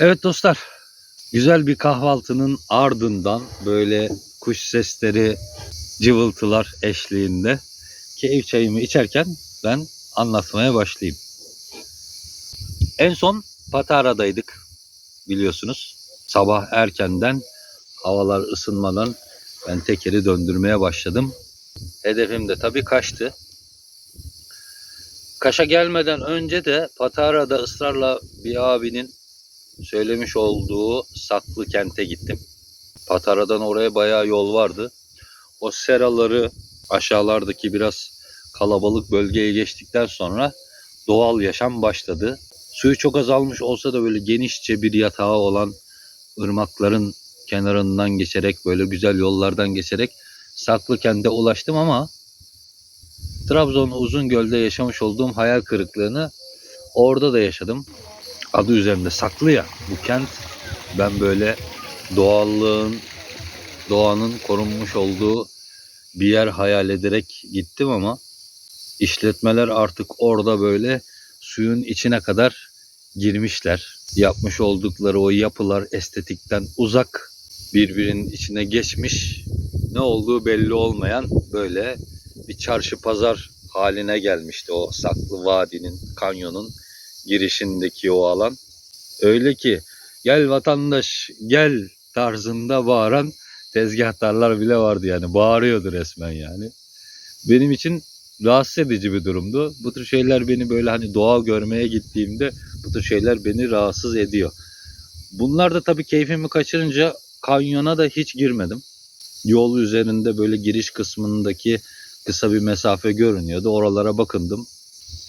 Evet dostlar, güzel bir kahvaltının ardından böyle kuş sesleri, cıvıltılar eşliğinde keyif çayımı içerken ben anlatmaya başlayayım. En son Patara'daydık biliyorsunuz. Sabah erkenden havalar ısınmadan ben tekeri döndürmeye başladım. Hedefim de tabii Kaş'tı. Kaş'a gelmeden önce de Patara'da ısrarla bir abinin söylemiş olduğu saklı kente gittim. Patara'dan oraya bayağı yol vardı. O seraları aşağılardaki biraz kalabalık bölgeye geçtikten sonra doğal yaşam başladı. Suyu çok azalmış olsa da böyle genişçe bir yatağı olan ırmakların kenarından geçerek böyle güzel yollardan geçerek saklı kente ulaştım ama Trabzon Uzungöl'de yaşamış olduğum hayal kırıklığını orada da yaşadım adı üzerinde saklı ya bu kent ben böyle doğallığın doğanın korunmuş olduğu bir yer hayal ederek gittim ama işletmeler artık orada böyle suyun içine kadar girmişler. Yapmış oldukları o yapılar estetikten uzak birbirinin içine geçmiş ne olduğu belli olmayan böyle bir çarşı pazar haline gelmişti o saklı vadinin kanyonun girişindeki o alan. Öyle ki gel vatandaş gel tarzında bağıran tezgahtarlar bile vardı yani. Bağırıyordu resmen yani. Benim için rahatsız edici bir durumdu. Bu tür şeyler beni böyle hani doğal görmeye gittiğimde bu tür şeyler beni rahatsız ediyor. Bunlar da tabii keyfimi kaçırınca kanyona da hiç girmedim. Yol üzerinde böyle giriş kısmındaki kısa bir mesafe görünüyordu. Oralara bakındım.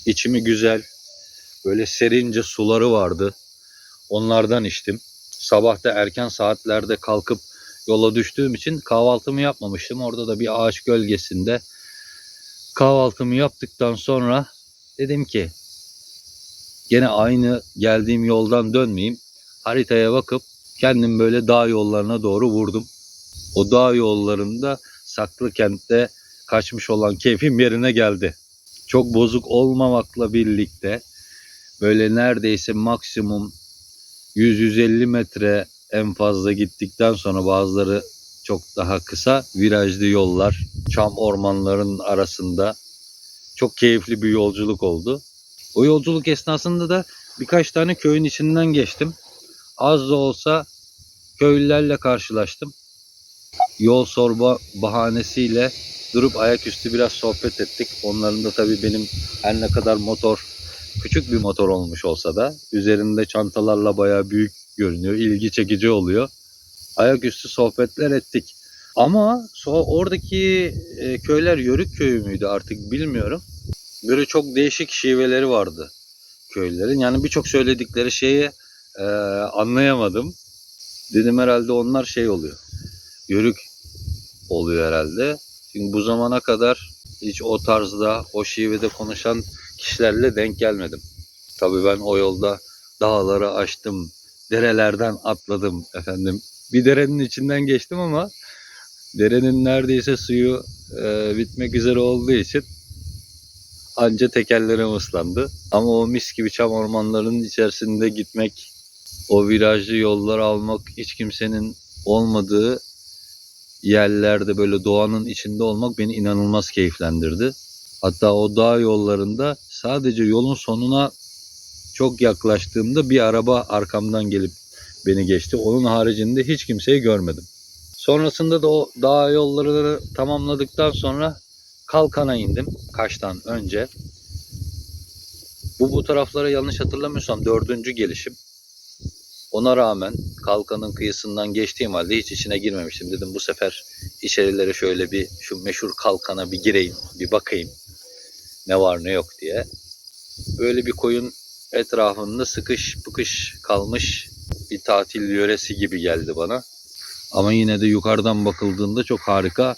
İçimi güzel, Böyle serince suları vardı. Onlardan içtim. Sabah da erken saatlerde kalkıp yola düştüğüm için kahvaltımı yapmamıştım. Orada da bir ağaç gölgesinde kahvaltımı yaptıktan sonra dedim ki gene aynı geldiğim yoldan dönmeyeyim. Haritaya bakıp kendim böyle dağ yollarına doğru vurdum. O dağ yollarında saklı kentte kaçmış olan keyfim yerine geldi. Çok bozuk olmamakla birlikte böyle neredeyse maksimum 100-150 metre en fazla gittikten sonra bazıları çok daha kısa virajlı yollar, çam ormanların arasında çok keyifli bir yolculuk oldu. O yolculuk esnasında da birkaç tane köyün içinden geçtim. Az da olsa köylülerle karşılaştım. Yol sorma bahanesiyle durup ayaküstü biraz sohbet ettik. Onların da tabii benim her ne kadar motor küçük bir motor olmuş olsa da üzerinde çantalarla bayağı büyük görünüyor. ilgi çekici oluyor. Ayaküstü sohbetler ettik. Ama oradaki e, köyler Yörük köyü müydü artık bilmiyorum. Böyle çok değişik şiveleri vardı köylerin. Yani birçok söyledikleri şeyi e, anlayamadım. Dedim herhalde onlar şey oluyor. Yörük oluyor herhalde. Çünkü bu zamana kadar hiç o tarzda, o şivede konuşan kişilerle denk gelmedim. Tabii ben o yolda dağları aştım, derelerden atladım efendim. Bir derenin içinden geçtim ama derenin neredeyse suyu e, bitmek üzere olduğu için anca tekerlerim ıslandı. Ama o mis gibi çam ormanlarının içerisinde gitmek, o virajlı yollar almak, hiç kimsenin olmadığı yerlerde böyle doğanın içinde olmak beni inanılmaz keyiflendirdi. Hatta o dağ yollarında sadece yolun sonuna çok yaklaştığımda bir araba arkamdan gelip beni geçti. Onun haricinde hiç kimseyi görmedim. Sonrasında da o dağ yollarını tamamladıktan sonra Kalkan'a indim Kaş'tan önce. Bu bu taraflara yanlış hatırlamıyorsam dördüncü gelişim. Ona rağmen Kalkan'ın kıyısından geçtiğim halde hiç içine girmemiştim. Dedim bu sefer içerilere şöyle bir şu meşhur Kalkan'a bir gireyim, bir bakayım ne var ne yok diye. Böyle bir koyun etrafında sıkış pıkış kalmış bir tatil yöresi gibi geldi bana. Ama yine de yukarıdan bakıldığında çok harika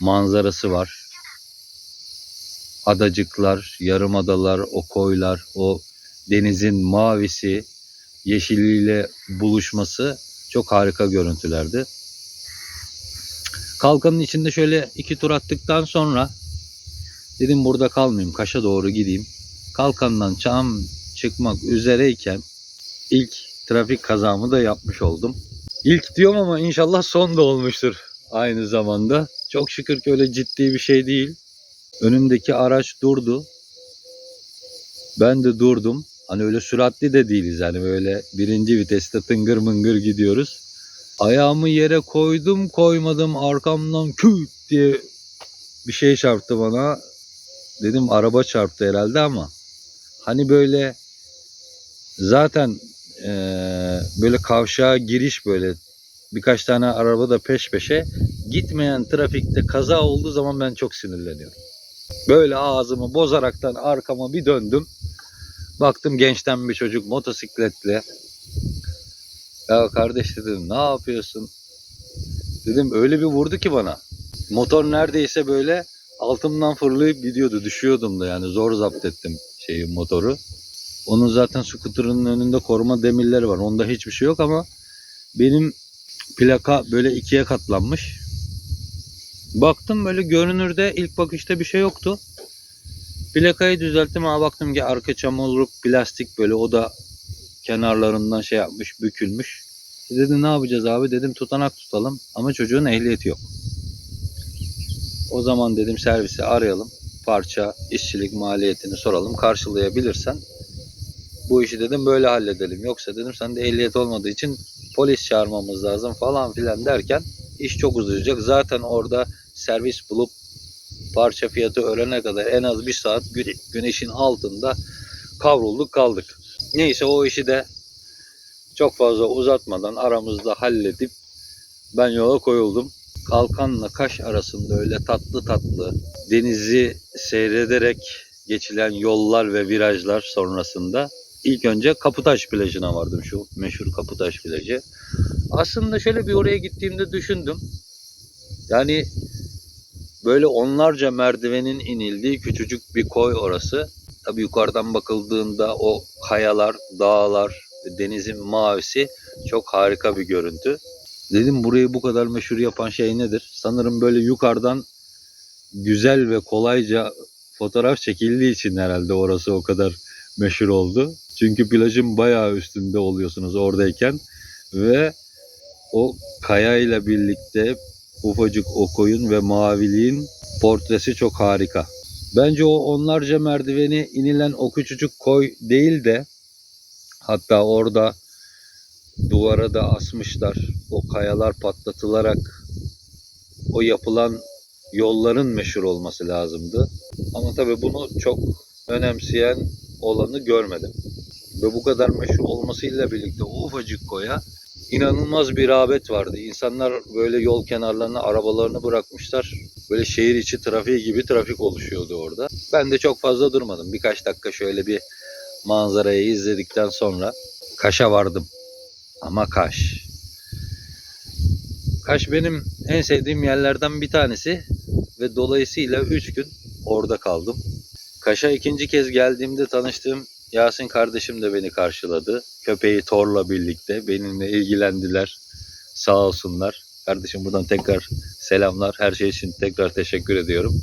manzarası var. Adacıklar, yarımadalar, o koylar, o denizin mavisi, yeşiliyle buluşması çok harika görüntülerdi. Kalkanın içinde şöyle iki tur attıktan sonra dedim burada kalmayayım, Kaş'a doğru gideyim. Kalkandan çam çıkmak üzereyken ilk trafik kazamı da yapmış oldum. İlk diyorum ama inşallah son da olmuştur aynı zamanda. Çok şükür ki öyle ciddi bir şey değil. Önümdeki araç durdu. Ben de durdum. Hani öyle süratli de değiliz hani böyle birinci viteste tıngır mıngır gidiyoruz. Ayağımı yere koydum koymadım arkamdan küt diye bir şey çarptı bana. Dedim araba çarptı herhalde ama hani böyle zaten eee, böyle kavşağa giriş böyle birkaç tane araba da peş peşe gitmeyen trafikte kaza olduğu zaman ben çok sinirleniyorum. Böyle ağzımı bozaraktan arkama bir döndüm. Baktım gençten bir çocuk motosikletle. Ya kardeş dedim ne yapıyorsun? Dedim öyle bir vurdu ki bana. Motor neredeyse böyle altımdan fırlayıp gidiyordu. Düşüyordum da yani zor zapt ettim şeyi motoru. Onun zaten skuterının önünde koruma demirleri var. Onda hiçbir şey yok ama benim plaka böyle ikiye katlanmış. Baktım böyle görünürde ilk bakışta bir şey yoktu. Plakayı düzelttim ama baktım ki arka çamurluk plastik böyle o da kenarlarından şey yapmış bükülmüş. Dedi ne yapacağız abi dedim tutanak tutalım ama çocuğun ehliyeti yok. O zaman dedim servisi arayalım. Parça, işçilik maliyetini soralım. Karşılayabilirsen bu işi dedim böyle halledelim. Yoksa dedim sende ehliyet olmadığı için polis çağırmamız lazım falan filan derken iş çok uzayacak. Zaten orada servis bulup parça fiyatı öğrene kadar en az bir saat güne- güneşin altında kavrulduk kaldık. Neyse o işi de çok fazla uzatmadan aramızda halledip ben yola koyuldum. Kalkanla Kaş arasında öyle tatlı tatlı denizi seyrederek geçilen yollar ve virajlar sonrasında ilk önce Kaputaş plajına vardım şu meşhur Kaputaş plajı. Aslında şöyle bir oraya gittiğimde düşündüm. Yani böyle onlarca merdivenin inildiği küçücük bir koy orası. Tabii yukarıdan bakıldığında o kayalar, dağlar, denizin mavisi çok harika bir görüntü. Dedim burayı bu kadar meşhur yapan şey nedir? Sanırım böyle yukarıdan güzel ve kolayca fotoğraf çekildiği için herhalde orası o kadar meşhur oldu. Çünkü plajın bayağı üstünde oluyorsunuz oradayken ve o kaya ile birlikte ufacık o koyun ve maviliğin portresi çok harika. Bence o onlarca merdiveni inilen o küçücük koy değil de hatta orada duvara da asmışlar. O kayalar patlatılarak o yapılan yolların meşhur olması lazımdı. Ama tabii bunu çok önemseyen olanı görmedim. Ve bu kadar meşhur olmasıyla birlikte o ufacık koya inanılmaz bir rağbet vardı. İnsanlar böyle yol kenarlarına arabalarını bırakmışlar. Böyle şehir içi trafiği gibi trafik oluşuyordu orada. Ben de çok fazla durmadım. Birkaç dakika şöyle bir manzarayı izledikten sonra Kaş'a vardım. Ama Kaş. Kaş benim en sevdiğim yerlerden bir tanesi ve dolayısıyla 3 gün orada kaldım. Kaş'a ikinci kez geldiğimde tanıştığım Yasin kardeşim de beni karşıladı. Köpeği Thor'la birlikte benimle ilgilendiler. Sağ olsunlar. Kardeşim buradan tekrar selamlar. Her şey için tekrar teşekkür ediyorum.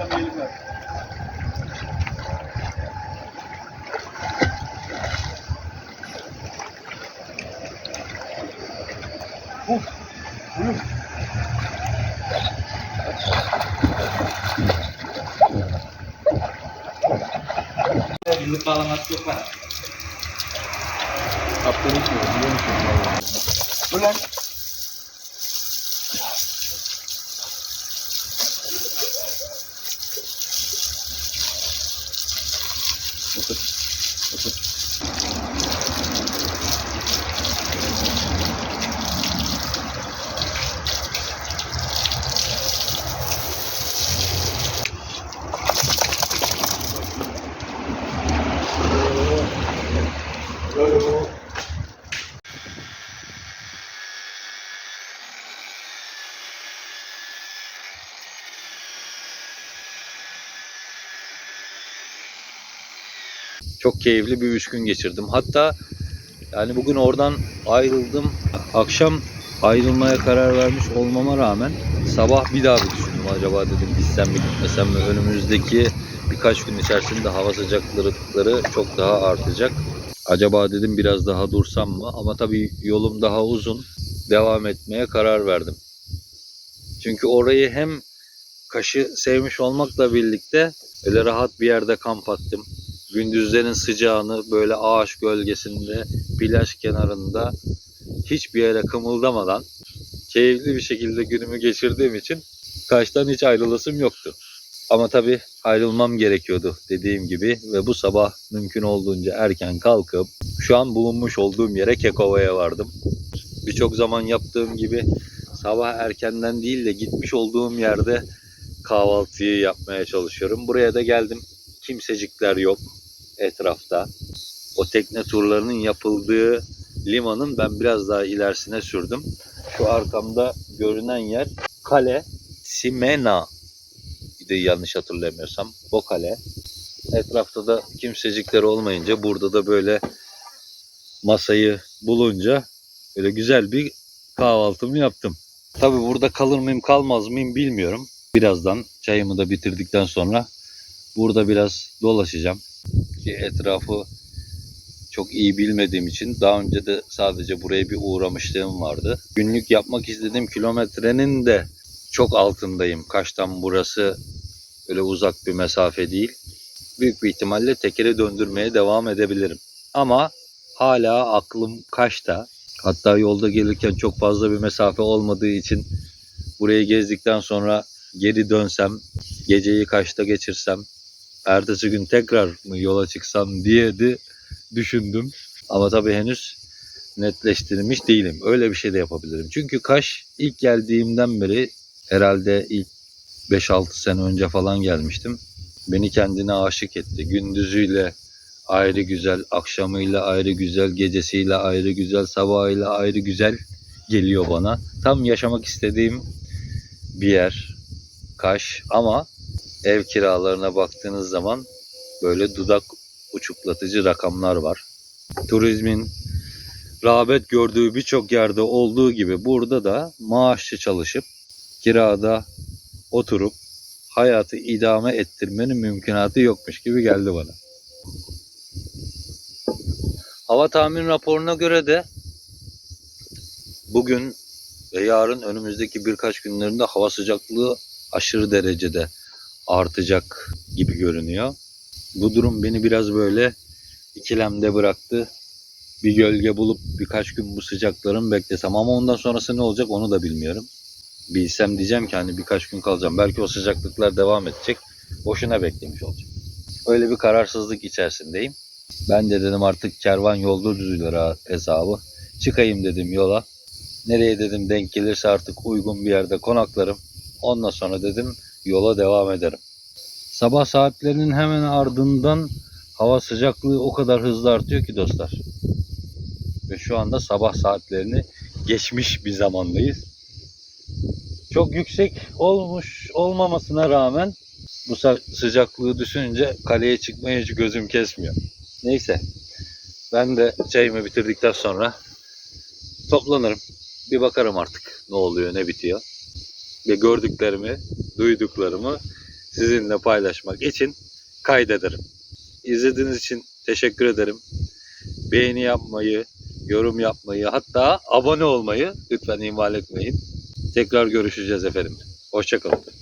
sambil gue. Uh, belum. Lupa lemas lupa. Apa itu? Belum. Çok keyifli bir üç gün geçirdim. Hatta Yani bugün oradan ayrıldım. Akşam ayrılmaya karar vermiş olmama rağmen sabah bir daha bir düşündüm. Acaba dedim gitsem mi gitmesem mi? Önümüzdeki birkaç gün içerisinde hava sıcaklıkları çok daha artacak. Acaba dedim biraz daha dursam mı? Ama tabii yolum daha uzun. Devam etmeye karar verdim. Çünkü orayı hem Kaş'ı sevmiş olmakla birlikte öyle rahat bir yerde kamp attım. Gündüzlerin sıcağını böyle ağaç gölgesinde, plaj kenarında hiçbir yere kımıldamadan keyifli bir şekilde günümü geçirdiğim için Kaş'tan hiç ayrılasım yoktu. Ama tabii ayrılmam gerekiyordu dediğim gibi ve bu sabah mümkün olduğunca erken kalkıp şu an bulunmuş olduğum yere Kekova'ya vardım. Birçok zaman yaptığım gibi sabah erkenden değil de gitmiş olduğum yerde kahvaltıyı yapmaya çalışıyorum. Buraya da geldim. Kimsecikler yok etrafta. O tekne turlarının yapıldığı limanın ben biraz daha ilerisine sürdüm. Şu arkamda görünen yer kale Simena idi yanlış hatırlamıyorsam. O kale. Etrafta da kimsecikler olmayınca burada da böyle masayı bulunca böyle güzel bir kahvaltımı yaptım. Tabii burada kalır mıyım kalmaz mıyım bilmiyorum. Birazdan çayımı da bitirdikten sonra burada biraz dolaşacağım. Ki etrafı çok iyi bilmediğim için daha önce de sadece buraya bir uğramışlığım vardı. Günlük yapmak istediğim kilometrenin de çok altındayım. Kaş'tan burası öyle uzak bir mesafe değil. Büyük bir ihtimalle tekeri döndürmeye devam edebilirim. Ama hala aklım Kaş'ta. Hatta yolda gelirken çok fazla bir mesafe olmadığı için burayı gezdikten sonra geri dönsem, geceyi Kaş'ta geçirsem, ertesi gün tekrar mı yola çıksam diye de düşündüm. Ama tabii henüz netleştirmiş değilim. Öyle bir şey de yapabilirim. Çünkü Kaş ilk geldiğimden beri herhalde ilk 5-6 sene önce falan gelmiştim. Beni kendine aşık etti. Gündüzüyle ayrı güzel, akşamıyla ayrı güzel, gecesiyle ayrı güzel, sabahıyla ayrı güzel geliyor bana. Tam yaşamak istediğim bir yer Kaş ama ev kiralarına baktığınız zaman böyle dudak uçuklatıcı rakamlar var. Turizmin rağbet gördüğü birçok yerde olduğu gibi burada da maaşlı çalışıp kirada oturup hayatı idame ettirmenin mümkünatı yokmuş gibi geldi bana. Hava tahmin raporuna göre de bugün ve yarın önümüzdeki birkaç günlerinde hava sıcaklığı aşırı derecede artacak gibi görünüyor. Bu durum beni biraz böyle ikilemde bıraktı. Bir gölge bulup birkaç gün bu sıcakların beklesem ama ondan sonrası ne olacak onu da bilmiyorum. Bilsem diyeceğim ki hani birkaç gün kalacağım. Belki o sıcaklıklar devam edecek. Boşuna beklemiş olacağım. Öyle bir kararsızlık içerisindeyim. Ben de dedim artık kervan yolda düzülür hesabı. Çıkayım dedim yola. Nereye dedim denk gelirse artık uygun bir yerde konaklarım. Ondan sonra dedim yola devam ederim. Sabah saatlerinin hemen ardından hava sıcaklığı o kadar hızlı artıyor ki dostlar. Ve şu anda sabah saatlerini geçmiş bir zamandayız. Çok yüksek olmuş olmamasına rağmen bu sıcaklığı düşününce kaleye çıkmaya hiç gözüm kesmiyor. Neyse. Ben de çayımı bitirdikten sonra toplanırım. Bir bakarım artık ne oluyor ne bitiyor. Ve gördüklerimi, duyduklarımı sizinle paylaşmak için kaydederim. İzlediğiniz için teşekkür ederim. Beğeni yapmayı, yorum yapmayı, hatta abone olmayı lütfen ihmal etmeyin. Tekrar görüşeceğiz efendim. Hoşçakalın.